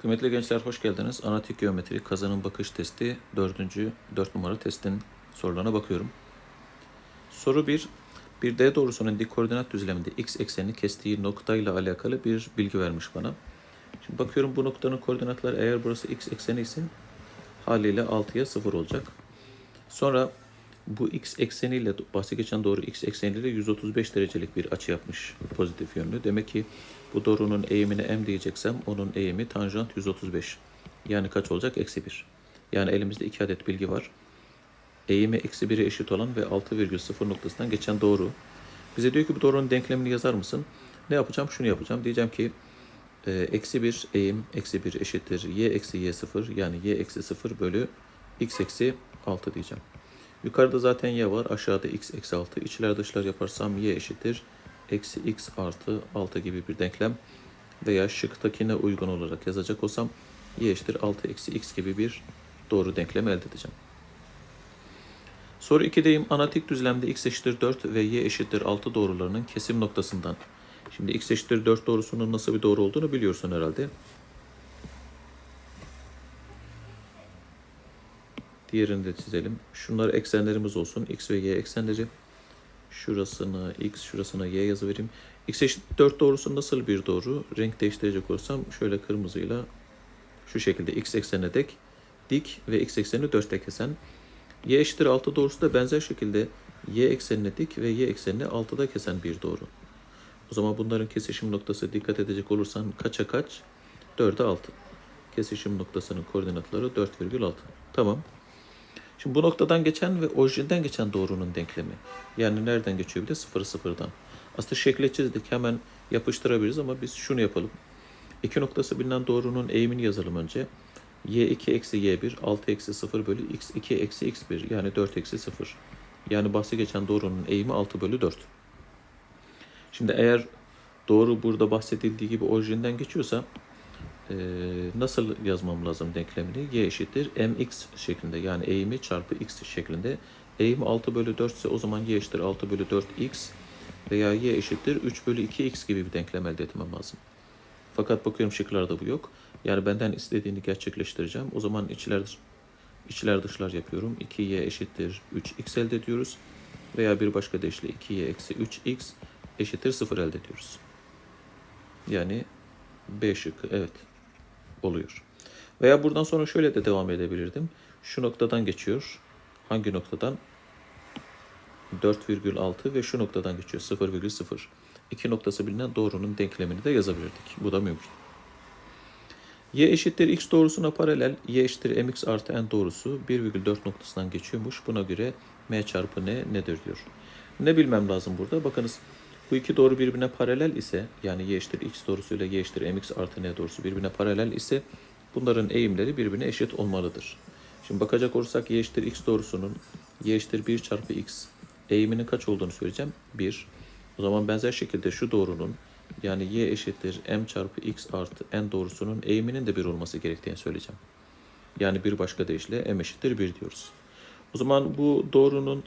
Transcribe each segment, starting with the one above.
Kıymetli gençler hoş geldiniz. Analitik geometri kazanım bakış testi 4. 4 numara testin sorularına bakıyorum. Soru 1. Bir D doğrusunun dik koordinat düzleminde x eksenini kestiği noktayla alakalı bir bilgi vermiş bana. Şimdi bakıyorum bu noktanın koordinatları eğer burası x ekseni ise haliyle 6'ya 0 olacak. Sonra bu x ekseniyle bahsi geçen doğru x ekseniyle 135 derecelik bir açı yapmış pozitif yönlü. Demek ki bu doğrunun eğimine m diyeceksem onun eğimi tanjant 135. Yani kaç olacak? Eksi 1. Yani elimizde iki adet bilgi var. Eğimi eksi 1'e eşit olan ve 6,0 noktasından geçen doğru. Bize diyor ki bu doğrunun denklemini yazar mısın? Ne yapacağım? Şunu yapacağım. Diyeceğim ki e, eksi 1 eğim eksi 1 eşittir y eksi y 0 yani y eksi 0 bölü x eksi 6 diyeceğim. Yukarıda zaten y var. Aşağıda x eksi 6. İçler dışlar yaparsam y eşittir. Eksi x artı 6 gibi bir denklem. Veya şıktakine uygun olarak yazacak olsam y eşittir 6 eksi x gibi bir doğru denklem elde edeceğim. Soru 2'deyim. Anatik düzlemde x eşittir 4 ve y eşittir 6 doğrularının kesim noktasından. Şimdi x eşittir 4 doğrusunun nasıl bir doğru olduğunu biliyorsun herhalde. Diğerini de çizelim. Şunlar eksenlerimiz olsun. X ve Y eksenleri. Şurasına X, şurasına Y yazı vereyim. X eşit 4 doğrusu nasıl bir doğru? Renk değiştirecek olursam şöyle kırmızıyla şu şekilde X eksenine dek dik ve X eksenini 4'te kesen. Y eşittir 6 doğrusu da benzer şekilde Y eksenine dik ve Y eksenini 6'da kesen bir doğru. O zaman bunların kesişim noktası dikkat edecek olursan kaça kaç? 4'e 6. Kesişim noktasının koordinatları 4,6. Tamam. Şimdi bu noktadan geçen ve orijinden geçen doğrunun denklemi. Yani nereden geçiyor bir de 0 sıfırdan. Aslında şekle çizdik hemen yapıştırabiliriz ama biz şunu yapalım. İki noktası bilinen doğrunun eğimini yazalım önce. y2 eksi y1 6 eksi 0 bölü x2 eksi x1 yani 4 eksi 0. Yani bahsi geçen doğrunun eğimi 6 bölü 4. Şimdi eğer doğru burada bahsedildiği gibi orijinden geçiyorsa ee, nasıl yazmam lazım denklemini? y eşittir mx şeklinde yani eğimi çarpı x şeklinde. Eğimi 6 bölü 4 ise o zaman y eşittir 6 bölü 4x veya y eşittir 3 bölü 2x gibi bir denklem elde etmem lazım. Fakat bakıyorum şıklarda bu yok. Yani benden istediğini gerçekleştireceğim. O zaman içler, içler dışlar yapıyorum. 2y eşittir 3x elde ediyoruz. Veya bir başka deyişle 2y eksi 3x eşittir 0 elde ediyoruz. Yani B şıkkı evet oluyor. Veya buradan sonra şöyle de devam edebilirdim. Şu noktadan geçiyor. Hangi noktadan? 4,6 ve şu noktadan geçiyor 0,0. İki noktası bilinen doğrunun denklemini de yazabilirdik. Bu da mümkün. Y eşittir x doğrusuna paralel y eşittir mx artı n doğrusu 1,4 noktasından geçiyormuş. Buna göre m çarpı n nedir diyor. Ne bilmem lazım burada? Bakınız bu iki doğru birbirine paralel ise yani y eşittir x doğrusuyla y eşittir mx artı n doğrusu birbirine paralel ise bunların eğimleri birbirine eşit olmalıdır. Şimdi bakacak olursak y eşittir x doğrusunun y eşittir 1 çarpı x eğiminin kaç olduğunu söyleyeceğim. 1. O zaman benzer şekilde şu doğrunun yani y eşittir m çarpı x artı n doğrusunun eğiminin de 1 olması gerektiğini söyleyeceğim. Yani bir başka deyişle m eşittir 1 diyoruz. O zaman bu doğrunun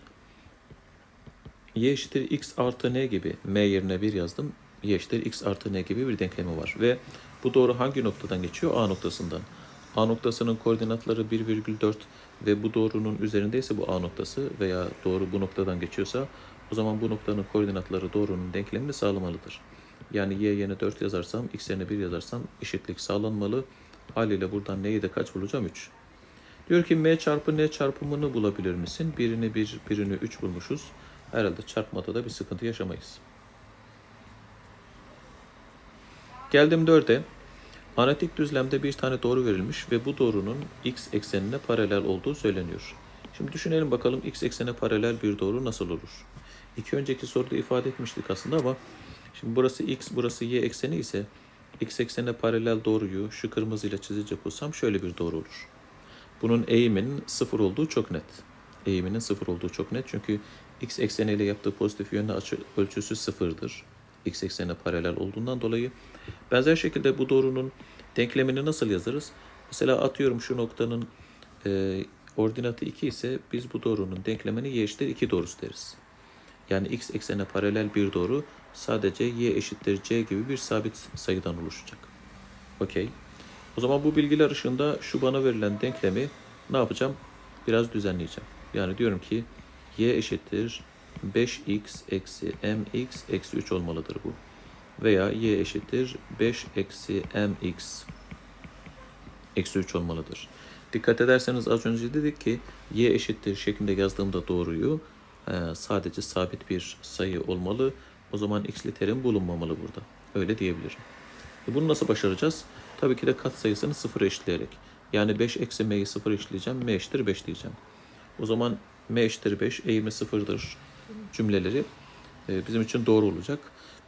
y eşittir x artı n gibi m yerine 1 yazdım. y eşittir x artı n gibi bir denklemi var. Ve bu doğru hangi noktadan geçiyor? A noktasından. A noktasının koordinatları 1,4 ve bu doğrunun üzerindeyse bu A noktası veya doğru bu noktadan geçiyorsa o zaman bu noktanın koordinatları doğrunun denklemini sağlamalıdır. Yani y yerine 4 yazarsam, x yerine 1 yazarsam eşitlik sağlanmalı. Haliyle buradan n'yi de kaç bulacağım? 3. Diyor ki m çarpı n çarpımını bulabilir misin? Birini 1, birini 3 bulmuşuz. Herhalde çarpmada da bir sıkıntı yaşamayız. Geldim 4'e. Analitik düzlemde bir tane doğru verilmiş ve bu doğrunun x eksenine paralel olduğu söyleniyor. Şimdi düşünelim bakalım x eksenine paralel bir doğru nasıl olur? İki önceki soruda ifade etmiştik aslında ama şimdi burası x, burası y ekseni ise x eksenine paralel doğruyu şu kırmızıyla çizecek olsam şöyle bir doğru olur. Bunun eğiminin sıfır olduğu çok net. Eğiminin sıfır olduğu çok net çünkü x ekseniyle yaptığı pozitif yönlü açı ölçüsü sıfırdır. x eksenine paralel olduğundan dolayı. Benzer şekilde bu doğrunun denklemini nasıl yazarız? Mesela atıyorum şu noktanın e, ordinatı 2 ise biz bu doğrunun denklemini y eşittir 2 doğrusu deriz. Yani x eksenine paralel bir doğru sadece y eşittir c gibi bir sabit sayıdan oluşacak. Okey. O zaman bu bilgiler ışığında şu bana verilen denklemi ne yapacağım? Biraz düzenleyeceğim. Yani diyorum ki y eşittir 5x eksi mx eksi 3 olmalıdır bu. Veya y eşittir 5 eksi mx eksi 3 olmalıdır. Dikkat ederseniz az önce dedik ki y eşittir şeklinde yazdığımda doğruyu e, sadece sabit bir sayı olmalı. O zaman x'li terim bulunmamalı burada. Öyle diyebilirim. E bunu nasıl başaracağız? Tabii ki de kat sayısını sıfır eşitleyerek. Yani 5 eksi m'yi sıfır eşitleyeceğim. m eşittir 5 diyeceğim. O zaman m eşittir 5, eğimi sıfırdır cümleleri e, bizim için doğru olacak.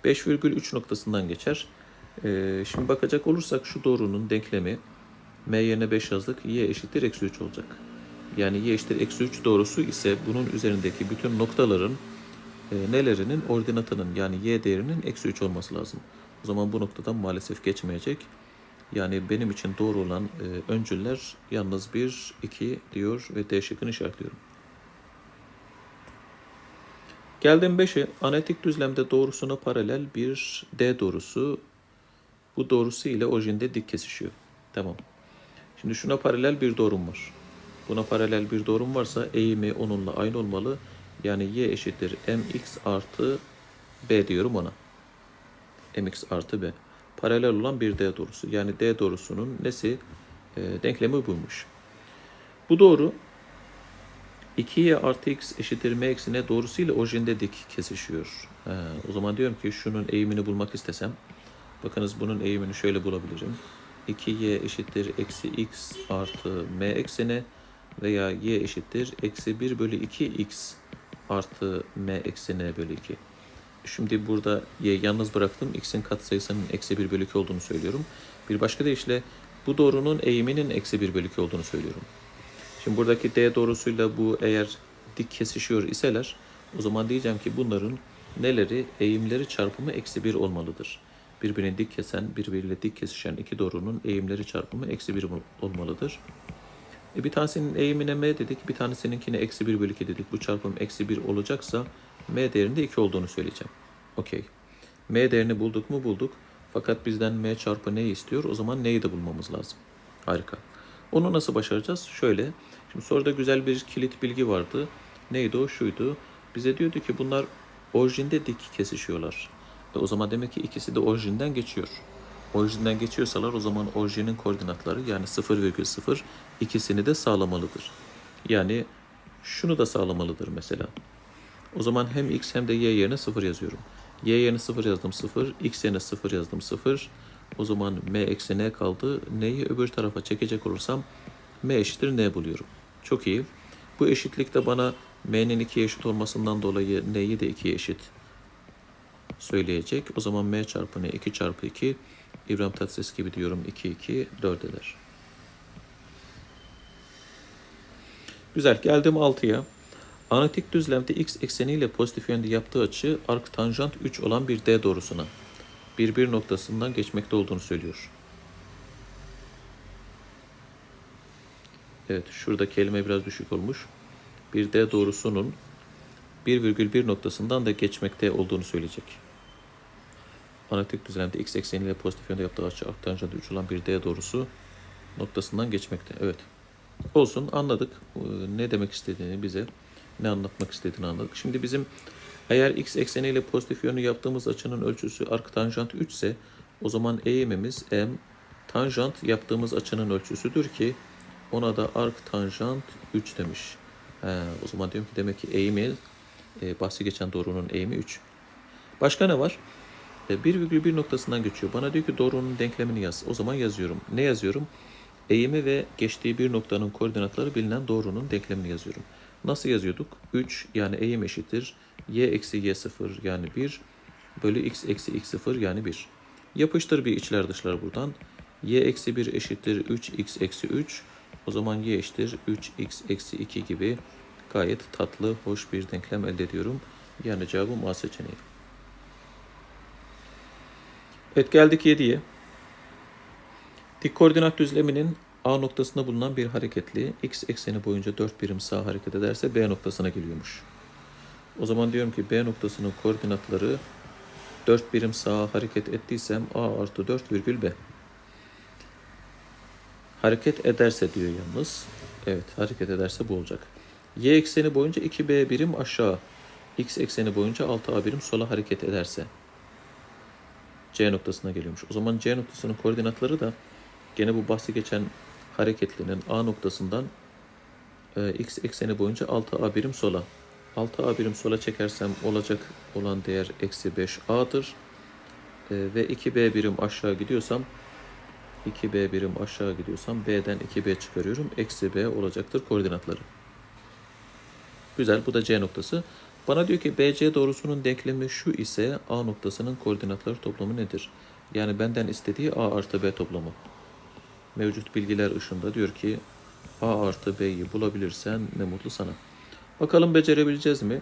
5,3 noktasından geçer. E, şimdi bakacak olursak şu doğrunun denklemi m yerine 5 yazdık. y eşittir eksi 3 olacak. Yani y eşittir eksi 3 doğrusu ise bunun üzerindeki bütün noktaların e, nelerinin ordinatının yani y değerinin eksi 3 olması lazım. O zaman bu noktadan maalesef geçmeyecek. Yani benim için doğru olan e, öncüller yalnız 1, 2 diyor ve D şıkkını işaretliyorum. Geldim 5'e. Analitik düzlemde doğrusuna paralel bir D doğrusu. Bu doğrusu ile orijinde dik kesişiyor. Tamam. Şimdi şuna paralel bir doğrum var. Buna paralel bir doğrum varsa eğimi onunla aynı olmalı. Yani y eşittir mx artı b diyorum ona. mx artı b. Paralel olan bir d doğrusu. Yani d doğrusunun nesi? E, denklemi buymuş. Bu doğru 2y artı x eşittir m eksi n doğrusuyla orijinde dik kesişiyor. He, o zaman diyorum ki şunun eğimini bulmak istesem. Bakınız bunun eğimini şöyle bulabilirim. 2y eşittir eksi x artı m eksi n veya y eşittir eksi 1 bölü 2x artı m eksi n bölü 2. Şimdi burada y yalnız bıraktım. x'in katsayısının eksi 1 bölü 2 olduğunu söylüyorum. Bir başka deyişle bu doğrunun eğiminin eksi 1 bölü 2 olduğunu söylüyorum. Şimdi buradaki d doğrusuyla bu eğer dik kesişiyor iseler o zaman diyeceğim ki bunların neleri eğimleri çarpımı eksi 1 olmalıdır. Birbirini dik kesen, birbiriyle dik kesişen iki doğrunun eğimleri çarpımı eksi 1 olmalıdır. E bir tanesinin eğimine m dedik, bir tanesininkine eksi 1 bölü 2 dedik. Bu çarpım eksi 1 olacaksa m değerinde 2 olduğunu söyleyeceğim. Okey. m değerini bulduk mu bulduk. Fakat bizden m çarpı neyi istiyor? O zaman neyi de bulmamız lazım. Harika. Onu nasıl başaracağız? Şöyle. Şimdi soruda güzel bir kilit bilgi vardı. Neydi o? Şuydu. Bize diyordu ki bunlar orijinde dik kesişiyorlar. E o zaman demek ki ikisi de orijinden geçiyor. Orijinden geçiyorsalar o zaman orijinin koordinatları yani 0,0 ikisini de sağlamalıdır. Yani şunu da sağlamalıdır mesela. O zaman hem x hem de y yerine 0 yazıyorum. y yerine 0 yazdım 0, x yerine 0 yazdım 0. O zaman m eksi n kaldı. N'yi öbür tarafa çekecek olursam m eşittir n buluyorum. Çok iyi. Bu eşitlikte bana m'nin 2'ye eşit olmasından dolayı n'yi de 2'ye eşit söyleyecek. O zaman m çarpı n 2 çarpı 2 İbrahim Tatlıses gibi diyorum 2 2 4 eder. Güzel geldim 6'ya. Analitik düzlemde x ekseniyle pozitif yönde yaptığı açı ark tanjant 3 olan bir d doğrusuna bir bir noktasından geçmekte olduğunu söylüyor. Evet şurada kelime biraz düşük olmuş. Bir d doğrusunun 1,1 noktasından da geçmekte olduğunu söyleyecek. Analitik düzlemde x ekseniyle pozitif yönde yaptığı açı tanjant 3 olan bir d doğrusu noktasından geçmekte. Evet. Olsun anladık. Ee, Ne demek istediğini bize, ne anlatmak istediğini anladık. Şimdi bizim eğer x ekseniyle pozitif yönlü yaptığımız açının ölçüsü arc tanjant 3 ise o zaman eğimimiz m tanjant yaptığımız açının ölçüsüdür ki ona da arc tanjant 3 demiş. He, o zaman diyorum ki demek ki eğimi e, bahsi geçen doğrunun eğimi 3. Başka ne var? E, 1,1 noktasından geçiyor. Bana diyor ki doğrunun denklemini yaz. O zaman yazıyorum. Ne yazıyorum? Eğimi ve geçtiği bir noktanın koordinatları bilinen doğrunun denklemini yazıyorum. Nasıl yazıyorduk? 3 yani eğim eşittir. y eksi y 0 yani 1 bölü x eksi x 0 yani 1. Yapıştır bir içler dışlar buradan. y eksi 1 eşittir 3x eksi 3. O zaman y eşittir 3x eksi 2 gibi gayet tatlı, hoş bir denklem elde ediyorum. Yani cevabım A seçeneği. Evet geldik 7'ye. Dik koordinat düzleminin A noktasında bulunan bir hareketli x ekseni boyunca 4 birim sağa hareket ederse B noktasına geliyormuş. O zaman diyorum ki B noktasının koordinatları 4 birim sağa hareket ettiysem A artı 4 virgül B. Hareket ederse diyor yalnız. Evet hareket ederse bu olacak. Y ekseni boyunca 2B birim aşağı. X ekseni boyunca 6A birim sola hareket ederse. C noktasına geliyormuş. O zaman C noktasının koordinatları da gene bu bahsi geçen hareketlinin A noktasından e, X ekseni boyunca 6A birim sola. 6A birim sola çekersem olacak olan değer eksi 5A'dır. E, ve 2B birim aşağı gidiyorsam 2B birim aşağı gidiyorsam B'den 2B çıkarıyorum. Eksi B olacaktır koordinatları. Güzel bu da C noktası. Bana diyor ki BC doğrusunun denklemi şu ise A noktasının koordinatları toplamı nedir? Yani benden istediği A artı B toplamı. Mevcut bilgiler ışığında diyor ki A artı B'yi bulabilirsen ne mutlu sana. Bakalım becerebileceğiz mi?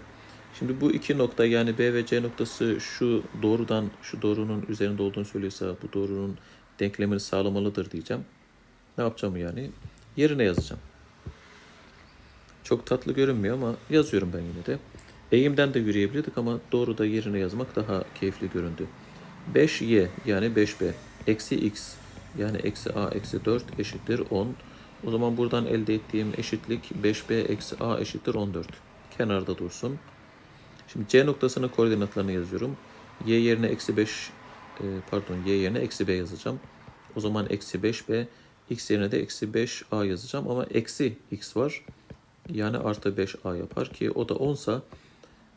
Şimdi bu iki nokta yani B ve C noktası şu doğrudan şu doğrunun üzerinde olduğunu söylüyorsa bu doğrunun denklemini sağlamalıdır diyeceğim. Ne yapacağım yani? Yerine yazacağım. Çok tatlı görünmüyor ama yazıyorum ben yine de. Eğimden de yürüyebilirdik ama doğruda yerine yazmak daha keyifli göründü. 5y yani 5b eksi x yani eksi a eksi 4 eşittir 10. O zaman buradan elde ettiğim eşitlik 5b eksi a eşittir 14. Kenarda dursun. Şimdi c noktasının koordinatlarını yazıyorum. y yerine eksi 5 e, pardon y yerine eksi b yazacağım. O zaman eksi 5b x yerine de eksi 5a yazacağım ama eksi x var. Yani artı 5a yapar ki o da 10 sa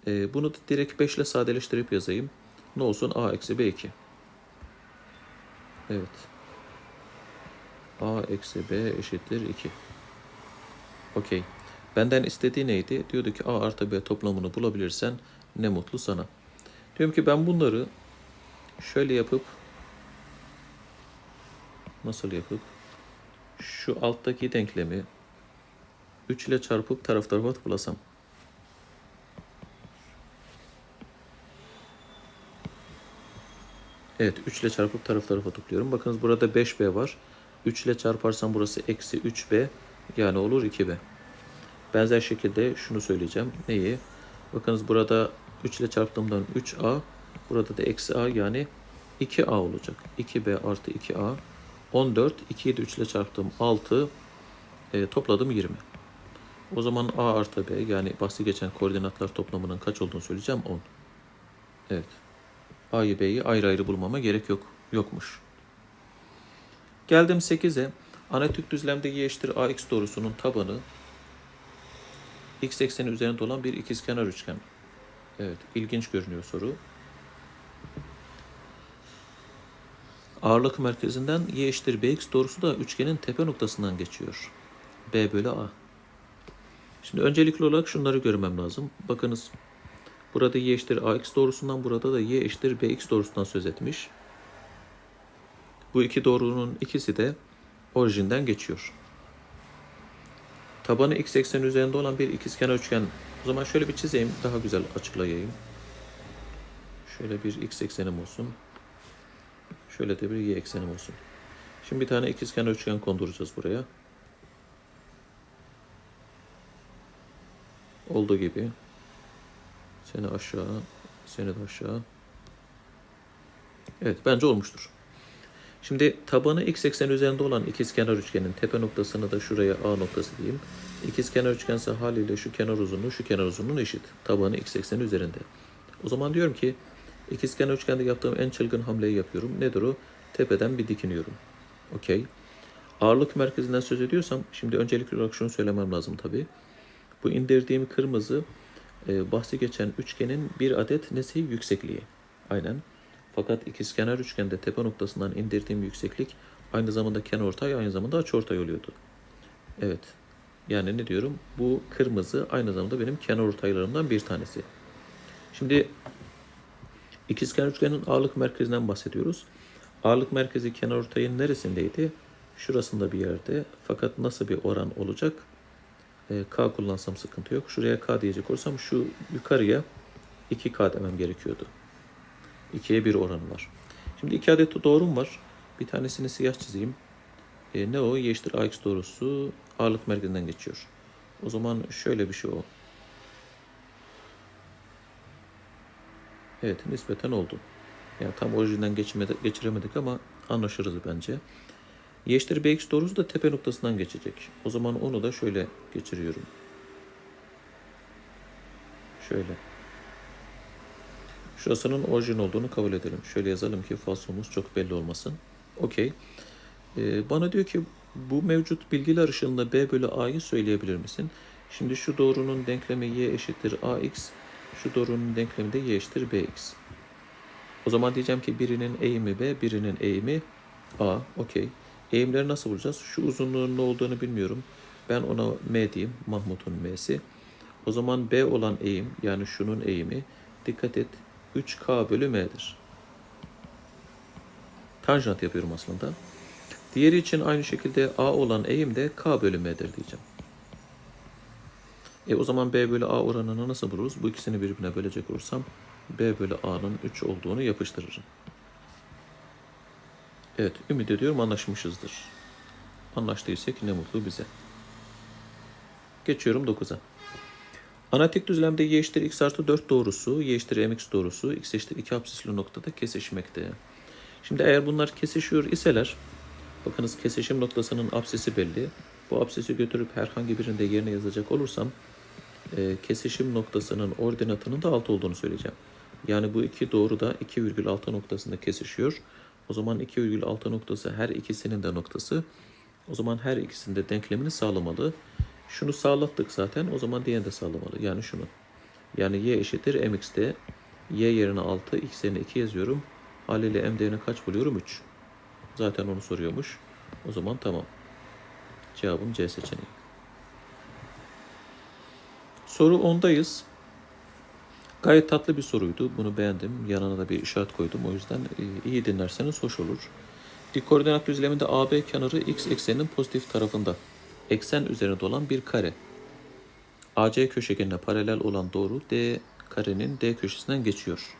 e, bunu da direkt 5 ile sadeleştirip yazayım. Ne olsun a eksi b2. Evet. A eksi b eşittir 2. Okey. Benden istediği neydi? Diyordu ki a artı b toplamını bulabilirsen ne mutlu sana. Diyorum ki ben bunları şöyle yapıp nasıl yapıp şu alttaki denklemi 3 ile çarpıp taraf tarafa tıklasam. Evet 3 ile çarpıp taraf tarafa tıklıyorum. Bakınız burada 5b var. 3 ile çarparsam burası eksi 3b yani olur 2b. Benzer şekilde şunu söyleyeceğim. Neyi? Bakınız burada 3 ile çarptığımdan 3a. Burada da eksi a yani 2a olacak. 2b artı 2a. 14. 2'yi de 3 ile çarptım 6. E, topladım 20. O zaman a artı b yani bahsi geçen koordinatlar toplamının kaç olduğunu söyleyeceğim 10. Evet. A'yı B'yi ayrı ayrı bulmama gerek yok. Yokmuş. Geldim 8'e. Analitik düzlemde y eşittir ax doğrusunun tabanı x ekseni üzerinde olan bir ikizkenar üçgen. Evet, ilginç görünüyor soru. Ağırlık merkezinden y eşittir bx doğrusu da üçgenin tepe noktasından geçiyor. b bölü a. Şimdi öncelikli olarak şunları görmem lazım. Bakınız Burada y eşittir ax doğrusundan burada da y eşittir bx doğrusundan söz etmiş. Bu iki doğrunun ikisi de orijinden geçiyor. Tabanı x ekseni üzerinde olan bir ikizkenar üçgen. O zaman şöyle bir çizeyim daha güzel açıklayayım. Şöyle bir x eksenim olsun. Şöyle de bir y eksenim olsun. Şimdi bir tane ikizkenar üçgen konduracağız buraya. Olduğu gibi seni aşağı, seni de aşağı. Evet, bence olmuştur. Şimdi tabanı x eksen üzerinde olan ikizkenar üçgenin tepe noktasını da şuraya A noktası diyeyim. İkizkenar üçgense haliyle şu kenar uzunluğu şu kenar uzunluğun eşit. Tabanı x ekseni üzerinde. O zaman diyorum ki ikizkenar üçgende yaptığım en çılgın hamleyi yapıyorum. Nedir o? Tepeden bir dikiniyorum. Okey. Ağırlık merkezinden söz ediyorsam şimdi öncelikli olarak şunu söylemem lazım tabii. Bu indirdiğim kırmızı e, bahsi geçen üçgenin bir adet nesi yüksekliği. Aynen. Fakat ikizkenar üçgende tepe noktasından indirdiğim yükseklik aynı zamanda kenarortay aynı zamanda açıortay oluyordu. Evet. Yani ne diyorum? Bu kırmızı aynı zamanda benim kenarortaylarımdan bir tanesi. Şimdi ikizkenar üçgenin ağırlık merkezinden bahsediyoruz. Ağırlık merkezi kenarortayın neresindeydi? Şurasında bir yerde. Fakat nasıl bir oran olacak? E, K kullansam sıkıntı yok. Şuraya K diyecek olursam şu yukarıya 2K demem gerekiyordu. 2'ye 1 oranı var. Şimdi iki adet doğrum var. Bir tanesini siyah çizeyim. E, ne o? Y eşittir AX doğrusu ağırlık merkezinden geçiyor. O zaman şöyle bir şey o. Evet nispeten oldu. Yani tam orijinden geçiremedik ama anlaşırız bence. Y eşittir bx doğrusu da tepe noktasından geçecek. O zaman onu da şöyle geçiriyorum. Şöyle. Şurasının orijin olduğunu kabul edelim. Şöyle yazalım ki falsomuz çok belli olmasın. Okey. Ee, bana diyor ki bu mevcut bilgiler ışığında B bölü A'yı söyleyebilir misin? Şimdi şu doğrunun denklemi Y eşittir AX. Şu doğrunun denklemi de Y eşittir BX. O zaman diyeceğim ki birinin eğimi B, birinin eğimi A. Okey. Eğimleri nasıl bulacağız? Şu uzunluğun ne olduğunu bilmiyorum. Ben ona M diyeyim. Mahmut'un M'si. O zaman B olan eğim yani şunun eğimi dikkat et 3K bölü M'dir. Tanjant yapıyorum aslında. Diğeri için aynı şekilde A olan eğim de K bölü M'dir diyeceğim. E o zaman B bölü A oranını nasıl buluruz? Bu ikisini birbirine bölecek olursam B bölü A'nın 3 olduğunu yapıştırırım. Evet, ümit ediyorum anlaşmışızdır. Anlaştıysak ne mutlu bize. Geçiyorum 9'a. Analitik düzlemde y eşittir x artı 4 doğrusu, y eşittir mx doğrusu, x eşittir 2 apsisli noktada kesişmekte. Şimdi eğer bunlar kesişiyor iseler, bakınız kesişim noktasının apsisi belli. Bu apsisi götürüp herhangi birinde yerine yazacak olursam, e, kesişim noktasının ordinatının da 6 olduğunu söyleyeceğim. Yani bu iki doğru da 2,6 noktasında kesişiyor. O zaman 2,6 noktası her ikisinin de noktası. O zaman her ikisinde denklemini sağlamalı. Şunu sağlattık zaten. O zaman diğerini de sağlamalı. Yani şunu. Yani y eşittir mx'te. y yerine 6, x yerine 2 yazıyorum. Haliyle m değerini kaç buluyorum? 3. Zaten onu soruyormuş. O zaman tamam. Cevabım C seçeneği. Soru 10'dayız. Gayet tatlı bir soruydu. Bunu beğendim. Yanına da bir işaret koydum. O yüzden e, iyi dinlerseniz hoş olur. Dik koordinat düzleminde AB kenarı x ekseninin pozitif tarafında. Eksen üzerinde olan bir kare. AC köşegenine paralel olan doğru D karenin D köşesinden geçiyor.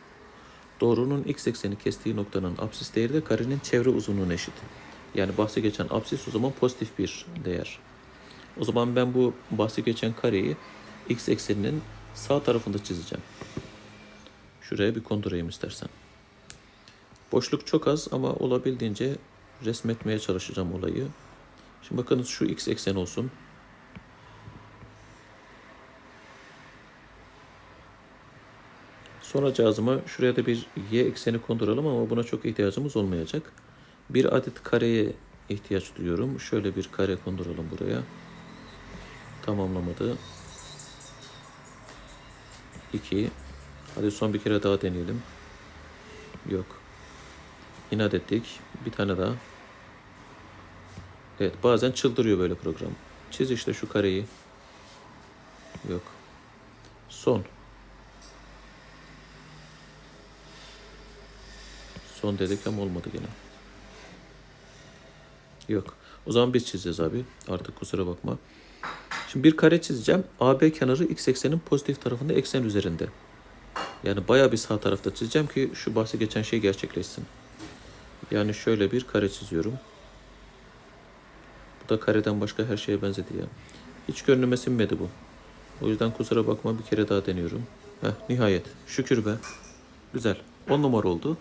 Doğrunun x ekseni kestiği noktanın apsis değeri de karenin çevre uzunluğuna eşit. Yani bahsi geçen apsis o zaman pozitif bir değer. O zaman ben bu bahsi geçen kareyi x ekseninin sağ tarafında çizeceğim. Şuraya bir kondurayım istersen. Boşluk çok az ama olabildiğince resmetmeye çalışacağım olayı. Şimdi bakınız şu x eksen olsun. Sonra cihazıma şuraya da bir y ekseni konduralım ama buna çok ihtiyacımız olmayacak. Bir adet kareye ihtiyaç duyuyorum. Şöyle bir kare konduralım buraya. Tamamlamadı. 2. Hadi son bir kere daha deneyelim. Yok. İnat ettik. Bir tane daha. Evet bazen çıldırıyor böyle program. Çiz işte şu kareyi. Yok. Son. Son dedik ama olmadı gene. Yok. O zaman biz çizeceğiz abi. Artık kusura bakma. Şimdi bir kare çizeceğim. AB kenarı x eksenin pozitif tarafında eksen üzerinde. Yani bayağı bir sağ tarafta çizeceğim ki şu bahsi geçen şey gerçekleşsin. Yani şöyle bir kare çiziyorum. Da kareden başka her şeye benzedi ya. Hiç gönlüme sinmedi bu. O yüzden kusura bakma bir kere daha deniyorum. Heh, nihayet. Şükür be. Güzel. 10 numara oldu.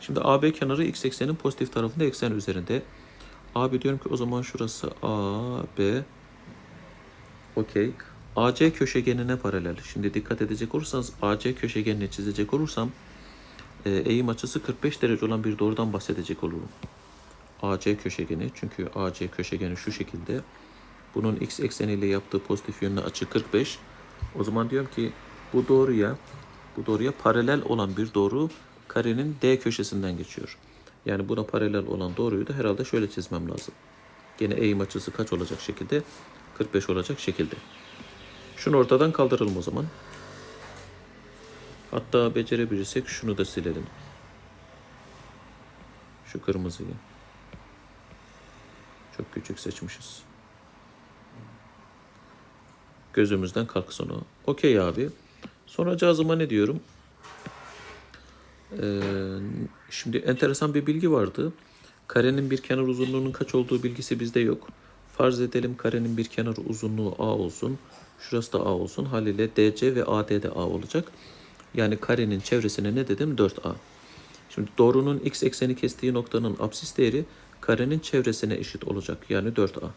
Şimdi AB kenarı x eksenin pozitif tarafında eksen üzerinde. Abi diyorum ki o zaman şurası AB. Okey. AC köşegenine paralel. Şimdi dikkat edecek olursanız AC köşegenini çizecek olursam e, eğim açısı 45 derece olan bir doğrudan bahsedecek olurum. AC köşegeni çünkü AC köşegeni şu şekilde. Bunun x ekseniyle yaptığı pozitif yönlü açı 45. O zaman diyorum ki bu doğruya bu doğruya paralel olan bir doğru karenin D köşesinden geçiyor. Yani buna paralel olan doğruyu da herhalde şöyle çizmem lazım. Gene eğim açısı kaç olacak şekilde? 45 olacak şekilde. Şunu ortadan kaldıralım o zaman. Hatta becerebilirsek şunu da silelim. Şu kırmızıyı. Çok küçük seçmişiz. Gözümüzden kalksın o. Okey abi. Sonra cazıma ne diyorum? Ee, şimdi enteresan bir bilgi vardı. Karenin bir kenar uzunluğunun kaç olduğu bilgisi bizde yok. Farz edelim karenin bir kenar uzunluğu A olsun. Şurası da A olsun. Haliyle DC ve AD de A olacak. Yani karenin çevresine ne dedim? 4A. Şimdi doğrunun x ekseni kestiği noktanın apsis değeri karenin çevresine eşit olacak. Yani 4a.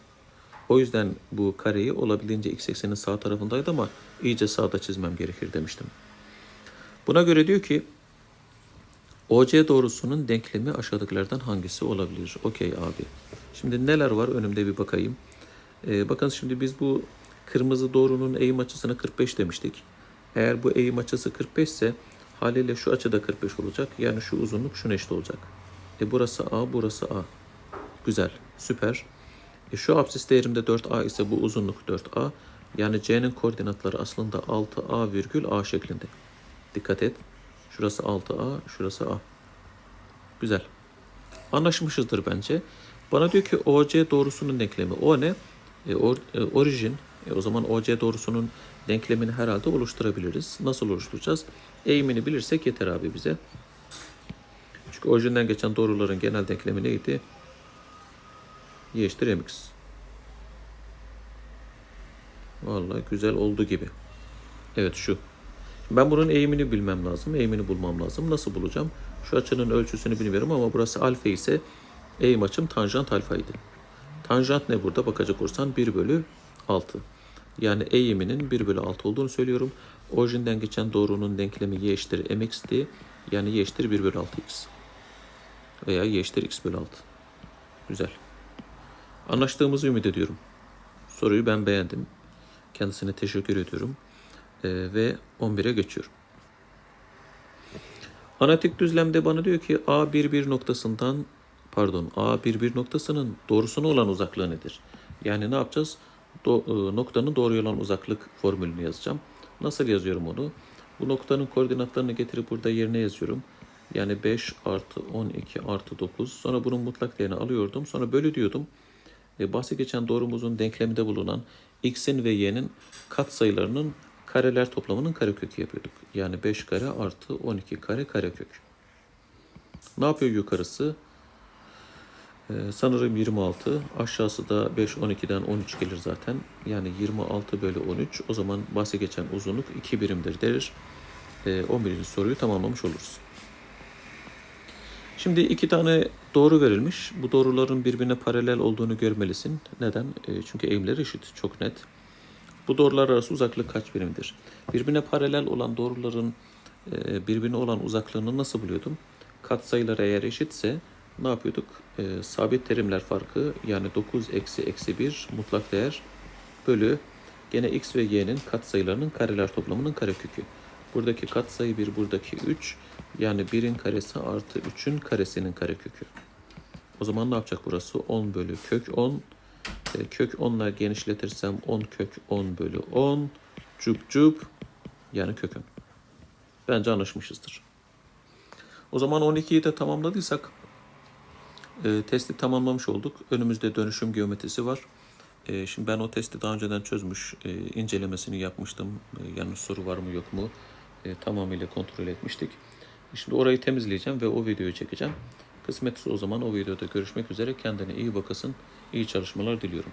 O yüzden bu kareyi olabildiğince x eksenin sağ tarafındaydı ama iyice sağda çizmem gerekir demiştim. Buna göre diyor ki OC doğrusunun denklemi aşağıdakilerden hangisi olabilir? Okey abi. Şimdi neler var önümde bir bakayım. Ee, bakın şimdi biz bu kırmızı doğrunun eğim açısına 45 demiştik. Eğer bu eğim açısı 45 ise haliyle şu açı da 45 olacak. Yani şu uzunluk şuna eşit olacak. E burası A, burası A. Güzel, süper. E şu apsis değerimde 4A ise bu uzunluk 4A. Yani C'nin koordinatları aslında 6A virgül A şeklinde. Dikkat et. Şurası 6A, şurası A. Güzel. Anlaşmışızdır bence. Bana diyor ki OC doğrusunun denklemi. O ne? E, or, e, orijin. E, o zaman OC doğrusunun denklemini herhalde oluşturabiliriz. Nasıl oluşturacağız? Eğimini bilirsek yeter abi bize. Çünkü orijinden geçen doğruların genel denklemi neydi? Y eşittir mx. Vallahi güzel oldu gibi. Evet şu. Ben bunun eğimini bilmem lazım. Eğimini bulmam lazım. Nasıl bulacağım? Şu açının ölçüsünü bilmiyorum ama burası alfa ise eğim açım tanjant alfaydı. Tanjant ne burada? Bakacak olursan 1 bölü 6. Yani eğiminin 1 bölü 6 olduğunu söylüyorum. Orijinden geçen doğrunun denklemi y eşittir mx'ti. Yani y eşittir 1 bölü 6x. Veya y eşittir x bölü 6. Güzel. Anlaştığımızı ümit ediyorum. Soruyu ben beğendim. Kendisine teşekkür ediyorum. Ee, ve 11'e geçiyorum. Analitik düzlemde bana diyor ki A11 noktasından pardon A11 noktasının doğrusuna olan uzaklığı nedir? Yani ne yapacağız? Do- e, noktanın doğru olan uzaklık formülünü yazacağım. Nasıl yazıyorum onu? Bu noktanın koordinatlarını getirip burada yerine yazıyorum. Yani 5 artı 12 artı 9. Sonra bunun mutlak değerini alıyordum. Sonra bölü diyordum. E, bahsi geçen doğrumuzun denkleminde bulunan x'in ve y'nin katsayılarının kareler toplamının karekökü yapıyorduk. Yani 5 kare artı 12 kare karekök. Ne yapıyor yukarısı? Ee, sanırım 26. Aşağısı da 5, 12'den 13 gelir zaten. Yani 26 bölü 13. O zaman bahsi geçen uzunluk 2 birimdir deriz. Ee, 11. soruyu tamamlamış oluruz. Şimdi iki tane doğru verilmiş. Bu doğruların birbirine paralel olduğunu görmelisin. Neden? E, çünkü eğimleri eşit. Çok net. Bu doğrular arası uzaklık kaç birimdir? Birbirine paralel olan doğruların e, birbirine olan uzaklığını nasıl buluyordum? Katsayılar eğer eşitse ne yapıyorduk? E, sabit terimler farkı yani 9 eksi eksi 1 mutlak değer bölü gene x ve y'nin katsayılarının kareler toplamının karekökü. Buradaki katsayı 1, buradaki 3. Yani 1'in karesi artı 3'ün karesinin karekökü. O zaman ne yapacak burası? 10 bölü kök 10. E, kök 10 ile genişletirsem 10 kök 10 bölü 10. Cüp cüp. Yani kök 10. Bence anlaşmışızdır. O zaman 12'yi de tamamladıysak e, testi tamamlamış olduk. Önümüzde dönüşüm geometrisi var. E, şimdi ben o testi daha önceden çözmüş, e, incelemesini yapmıştım. E, yanlış soru var mı yok mu e, tamamıyla kontrol etmiştik. Şimdi orayı temizleyeceğim ve o videoyu çekeceğim. Kısmetse o zaman o videoda görüşmek üzere. Kendine iyi bakasın. İyi çalışmalar diliyorum.